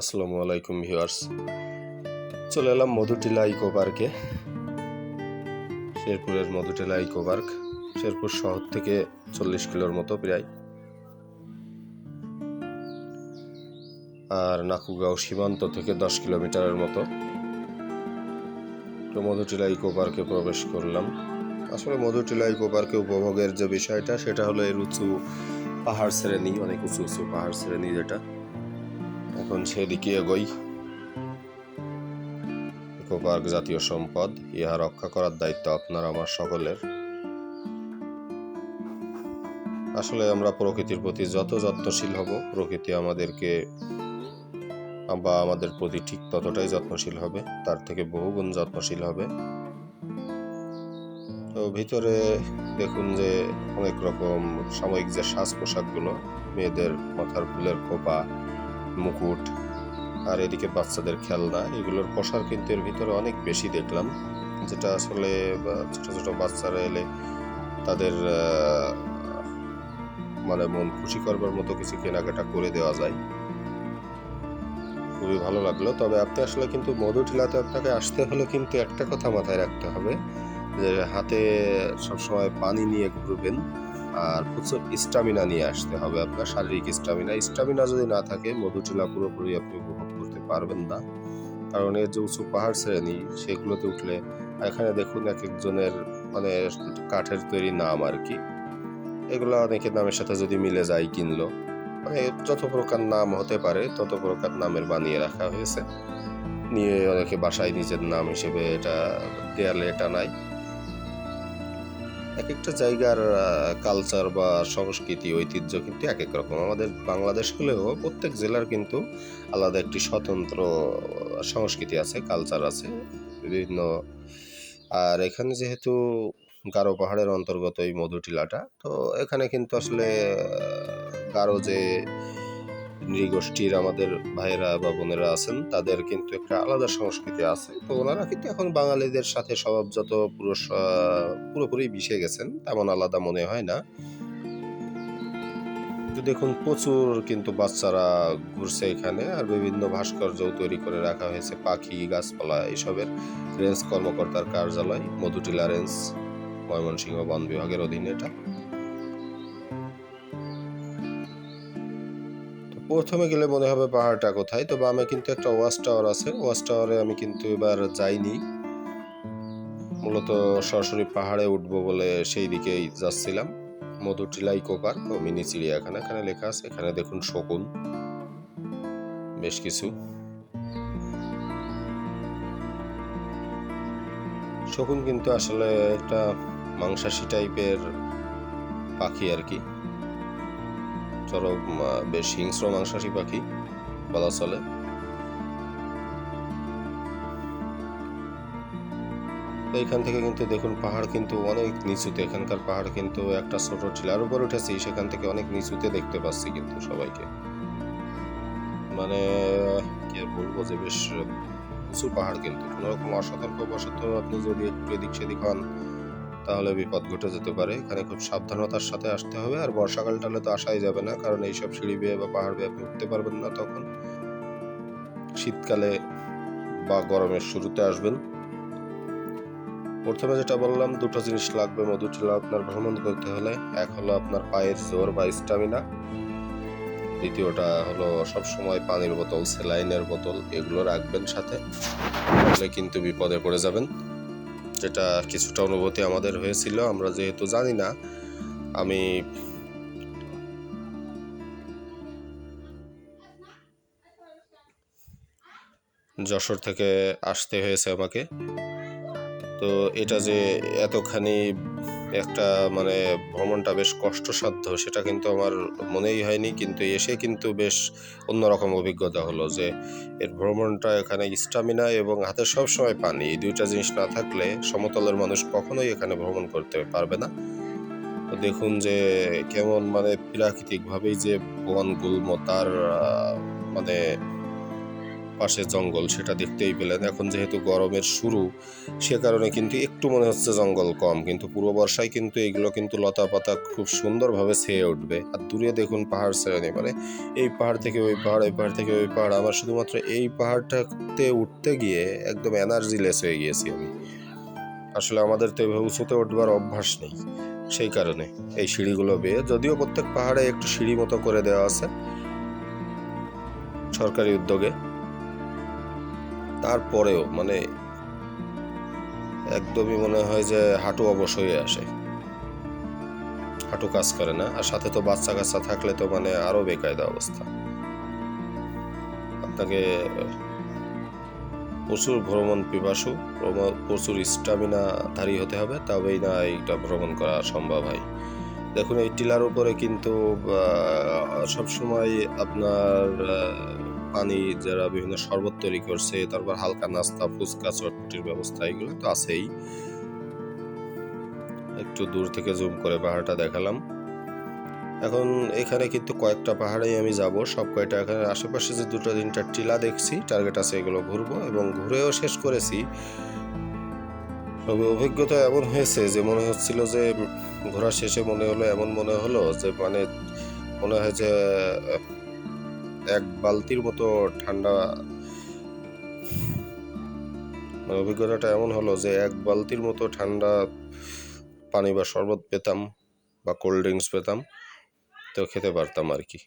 আসসালামু আলাইকুম ভিউয়ার্স। চলে এলাম মধুটিলা ইকো পার্কে। শেরপুরের মধুটিলা ইকো পার্ক। শেরপুর শহর থেকে চল্লিশ কিলোর মতো প্রায়। আর নাকুগাঁও সীমান্ত থেকে দশ কিলোমিটারের মতো। তো মধুটিলা ইকো পার্কে প্রবেশ করলাম। আসলে মধুটিলা ইকো পার্কে উপভোগের যে বিষয়টা, সেটা হলো এর উঁচু পাহাড় শ্রেণি, অনেক উঁচু উঁচু পাহাড় শ্রেণি যেটা। এখন সেদিকে এগোই। ইকো পার্ক জাতীয় সম্পদ, ইহা রক্ষা করার দায়িত্ব আপনার, আমার সকলের। আসলে আমরা প্রকৃতির প্রতি যত যত্নশীল হব, প্রকৃতি আমাদেরকে বা আমাদের প্রতি ঠিক ততটাই যত্নশীল হবে, তার থেকে বহুগুণ যত্নশীল হবে। তো ভিতরে দেখুন যে অনেক রকম সাময়িক যে সাজ পোশাকগুলো মেয়েদের মাথার ফুলের খোপা মুকুট আর এদিকে বাচ্চাদের খেলনা, এগুলোর প্রসার কিন্তু এর ভিতরে অনেক বেশি দেখলাম। যেটা আসলে ছোটো ছোট বাচ্চারা এলে তাদের মানে মন খুশি করবার মতো কিছু কেনাকাটা করে দেওয়া যায়। খুবই ভালো লাগল। তবে আপনি আসলে কিন্তু মধু টিলাতে আপনাকে আসতে হলে কিন্তু একটা কথা মাথায় রাখতে হবে যে, হাতে সবসময় পানি নিয়ে ঘুরবেন। আর প্রচুর স্টামিনা নিয়ে আসতে হবে আপনার শারীরিক স্টামিনা স্টামিনা যদি না থাকে মধুটিলা পুরোপুরি আপনি উপভোগ করতে পারবেন না। কারণ এর যে উঁচু পাহাড় শ্রেণি, সেগুলোতে উঠলে এখানে দেখুন এক একজনের মানে কাঠের তৈরি নাম আর কি। এগুলো অনেকের নামের সাথে যদি মিলে যায় কিনলো মানে যত প্রকার নাম হতে পারে, তত প্রকার নামের বানিয়ে রাখা হয়েছে। নিয়ে অনেকে বাসায় নিজের নাম হিসেবে এটা দেয়ালে এটা নাই এক একটা জায়গার কালচার বা সংস্কৃতি, ঐতিহ্য কিন্তু এক এক রকম। আমাদের বাংলাদেশ হলেও প্রত্যেক জেলার কিন্তু আলাদা একটি স্বতন্ত্র সংস্কৃতি আছে কালচার আছে, বিভিন্ন। আর এখানে যেহেতু গারো পাহাড়ের অন্তর্গত এই মধুটিলাটা, তো এখানে কিন্তু আসলে গারো যে নৃগোষ্ঠীর আমাদের ভাইয়েরা বা বোনেরা আছেন, তাদের কিন্তু একটা আলাদা সংস্কৃতি আছে। তো ওনারা কিন্তু এখন বাঙালিদের সাথে স্বভাবজাত পুরো পুরোপুরি মিশে গেছেন, তেমন আলাদা মনে হয় না। দেখুন, প্রচুর কিন্তু বাচ্চারা ঘুরছে এখানে, আর বিভিন্ন ভাস্কর্য তৈরি করে রাখা হয়েছে, পাখি, গাছপালা এসবের। রেঞ্জ কর্মকর্তার কার্যালয়, মধুটিলা রেঞ্জ, ময়মনসিংহ বন বিভাগের অধীনে এটা। প্রথমে গেলে মনে হবে পাহাড়টা কোথায় তো বামে কিন্তু একটা ওয়াচ টাওয়ার আছে, ওয়াচ টাওয়ারে আমি কিন্তু এবার যাইনি। মূলত সরাসরি পাহাড়ে উঠবো বলে সেই দিকেই যাচ্ছিলাম। মধুটিলা ইকো পার্ক ও মিনি চিড়িয়াখানা, এখানে লেখা আছে, এখানে দেখুন শকুন। বেশ কিছু। শকুন কিন্তু আসলে একটা মাংসাশী টাইপের পাখি আর কি। চরম বেশ হিংস্র মাংসাশী পাখি, বলা চলে। তো এখান থেকে কিন্তু দেখুন, পাহাড় কিন্তু অনেক নিচুতে। এখানকার পাহাড় কিন্তু একটা ছোট টিলার উপর উঠেছি, সেখান থেকে অনেক নিচুতে দেখতে পাচ্ছি কিন্তু সবাইকে। মানে কি আর বলব যে, বেশ উঁচু পাহাড় কিন্তু। কোনো রকম অসতর্ক বশত আপনি যদি একটু এদিক সেদিক হন তাহলে বিপদ ঘটে যেতে পারে। এখানে খুব সাবধানতার সাথে আসতে হবে। আর বর্ষাকাল টালে তো আসাই যাবে না, কারণ এইসব সিঁড়ি বেয়ে বা পাহাড় বেয়ে আপনি উঠতে পারবেন না তখন। শীতকালে বা গরমের শুরুতে আসবেন। প্রথমে যেটা বললাম, দুটো জিনিস লাগবে মধুটিলা আপনার ভ্রমণ করতে হলে। এক হলো আপনার পায়ের জোর বা স্টামিনা দ্বিতীয়টা হলো সব সময় পানির বোতল, স্যালাইনের বোতল, এগুলো রাখবেন সাথে। তাহলে কিন্তু বিপদে পড়ে যাবেন। যেটা কিছুটা অনুভূতি আমাদের হয়েছিল, আমরা যেহেতু জানি না, আমি যশোর থেকে আসতে হয়েছে আমাকে। তো এটা যে এতখানি একটা মানে ভ্রমণটা বেশ কষ্টসাধ্য, সেটা কিন্তু আমার মনেই হয়নি। কিন্তু এসে কিন্তু বেশ অন্যরকম অভিজ্ঞতা হলো যে এর ভ্রমণটা এখানে স্টামিনা এবং হাতে সবসময় পানি, এই দুইটা জিনিস না থাকলে সমতলের মানুষ কখনোই এখানে ভ্রমণ করতে পারবে না। দেখুন যে কেমন মানে প্রাকৃতিকভাবেই যে বন গুল্ম তার মানে পাশে জঙ্গল সেটা দেখতেই পেলেন। এখন যেহেতু গরমের শুরু, সে কারণে কিন্তু একটু মনে হচ্ছে জঙ্গল কম। কিন্তু পূর্ব বর্ষায় কিন্তু এগুলো কিন্তু লতা পাতা খুব সুন্দরভাবে ছেয়ে উঠবে। আর দূরে দেখুন পাহাড় শ্রেণি মানে এই পাহাড় থেকে ওই পাহাড় ওই পাহাড় থেকে ওই পাহাড়। আমার শুধুমাত্র এই পাহাড়টাতে উঠতে গিয়ে একদম এনার্জি লেস হয়ে গিয়েছি আমি। আসলে আমাদের তো এভাবে উঁচুতে উঠবার অভ্যাস নেই, সেই কারণে এই সিঁড়িগুলো বেয়ে। যদিও প্রত্যেক পাহাড়ে একটু সিঁড়ি মতো করে দেওয়া আছে সরকারি উদ্যোগে। তারপরেও মানে একদমই মনে হয় যে হাঁটু অবশ হয়ে আসে। হাঁটু কাজ করে না, আর সাথে তো বাচ্চা কাচ্চা থাকলে তো মানে আরও বেকায়দা অবস্থা। আপনাকে, প্রচুর ভ্রমণ পিপাসু প্রচুর স্টামিনাধারী হতে হবে, তবেই না এইটা ভ্রমণ করা সম্ভব হয়। দেখুন, এই টিলার উপরে কিন্তু সবসময় আপনার পানি যারা বিভিন্ন শরবত তৈরি করছে, তারপর হালকা নাস্তা, ফুচকা, চটপটির ব্যবস্থা, এগুলো তো আছেই। একটু দূর থেকে জুম করে পাহাড়টা দেখালাম। এখন এখানে কিন্তু কয়েকটা পাহাড়েই আমি যাব, সব কয়টা এখানে আশেপাশে যে দুটো তিনটা টিলা দেখছি টার্গেট আছে এগুলো ঘুরবো এবং ঘুরেও শেষ করেছি। তবে অভিজ্ঞতা এমন হয়েছে যে মনে হচ্ছিল যে ঘোরা শেষে মনে হলো, এমন মনে হলো যে মানে মনে হয় যে এক বালতির মতো ঠান্ডা। মানে অভিজ্ঞতাটা এমন হলো যে এক বালতির মতো ঠান্ডা পানি বা শরবত পেতাম বা কোল্ড ড্রিঙ্কস পেতাম, তো খেতে পারতাম আর কি।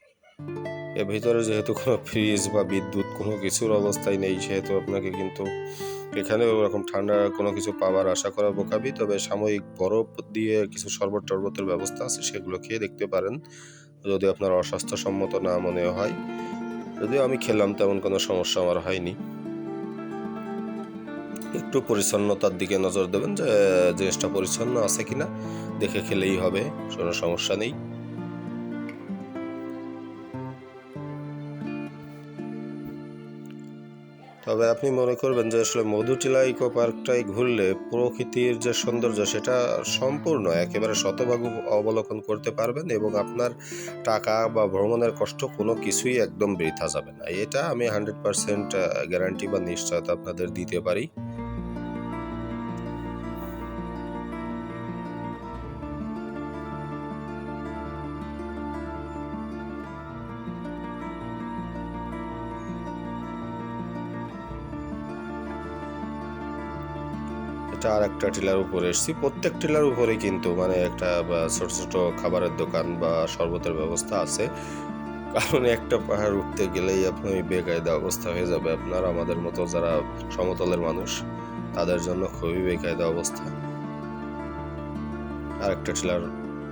এর ভিতরে যেহেতু কোনো ফ্রিজ বা বিদ্যুৎ কোনো কিছুর অবস্থায় নেই, সেহেতু আপনাকে কিন্তু এখানে ওরকম ঠান্ডা কোনো কিছু পাওয়ার আশা করা বোকাবি, তবে সাময়িক বরফ দিয়ে কিছু শরবত টরবতের ব্যবস্থা আছে, সেগুলো খেয়ে দেখতে পারেন। যদি আপনার অস্বাস্থ্যসম্মত না মনে হয়, যদিও আমি খেলাম তেমন কোনো সমস্যা আমার হয়নি। একটু পরিচ্ছন্নতার দিকে নজর দেবেন যে, জিনিসটা পরিচ্ছন্ন আছে কিনা, দেখে খেলেই হবে, কোনো সমস্যা নেই। তবে আপনি মনে করবেন যে আসলে মধুটিলা ইকো পার্কটাই ঘুরলে প্রকৃতির যে সৌন্দর্য, সেটা সম্পূর্ণ একেবারে শতভাগ অবলোকন করতে পারবেন এবং আপনার টাকা বা ভ্রমণের কষ্ট কোনো কিছুই একদম বৃথা যাবে না। এটা আমি হান্ড্রেড পারসেন্ট গ্যারান্টি বা নিশ্চয়তা আপনাদের দিতে পারি। এটা আর একটা টিলার উপরে এসেছি। প্রত্যেক টিলার উপরে কিন্তু মানে একটা ছোট ছোট খাবারের দোকান বা শরবতের ব্যবস্থা আছে। কারণ একটা পাহাড় উঠতে গেলেই আপনি বেকায়দা অবস্থা হয়ে যাবে আপনার। আমাদের মতো যারা সমতলের মানুষ, তাদের জন্য খুবই বেকায়দা অবস্থা। আর একটা টিলার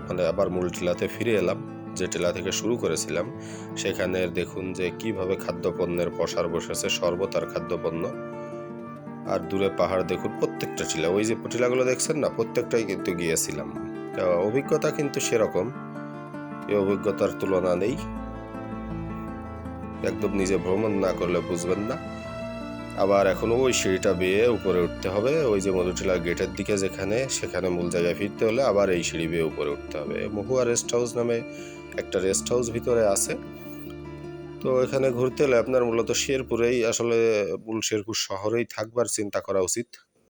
মানে আবার মূল টিলাতে ফিরে এলাম। যে টিলা থেকে শুরু করেছিলাম, সেখানে দেখুন যে কীভাবে খাদ্যপণ্যের পসার বসেছে, শরবত আর খাদ্যপণ্য। আর দূরে পাহাড় দেখুন, প্রত্যেকটা টিলা। ওই যে টিলাগুলো দেখছেন না, প্রত্যেকটাই কিন্তু গিয়েছিলাম। অভিজ্ঞতা কিন্তু সেরকম। এই অভিজ্ঞতার তুলনা নেই। একদম নিজে ভ্রমণ না করলে বুঝবেন না। আবার এখনও ওই সিঁড়িটা বেয়ে উপরে উঠতে হবে। ওই যে মধুটিলার গেটের দিকে যেখানে, সেখানে মূল জায়গায় ফিরতে হলে আবার এই সিঁড়ি বেয়ে উপরে উঠতে হবে। মহুয়া রেস্ট হাউস নামে একটা রেস্ট হাউস ভিতরে আছে। তো এখানে ঘুরতে হলে আপনার মূলত শেরপুরেই আসলে শেরপুর শহরেই থাকবার চিন্তা করা উচিত।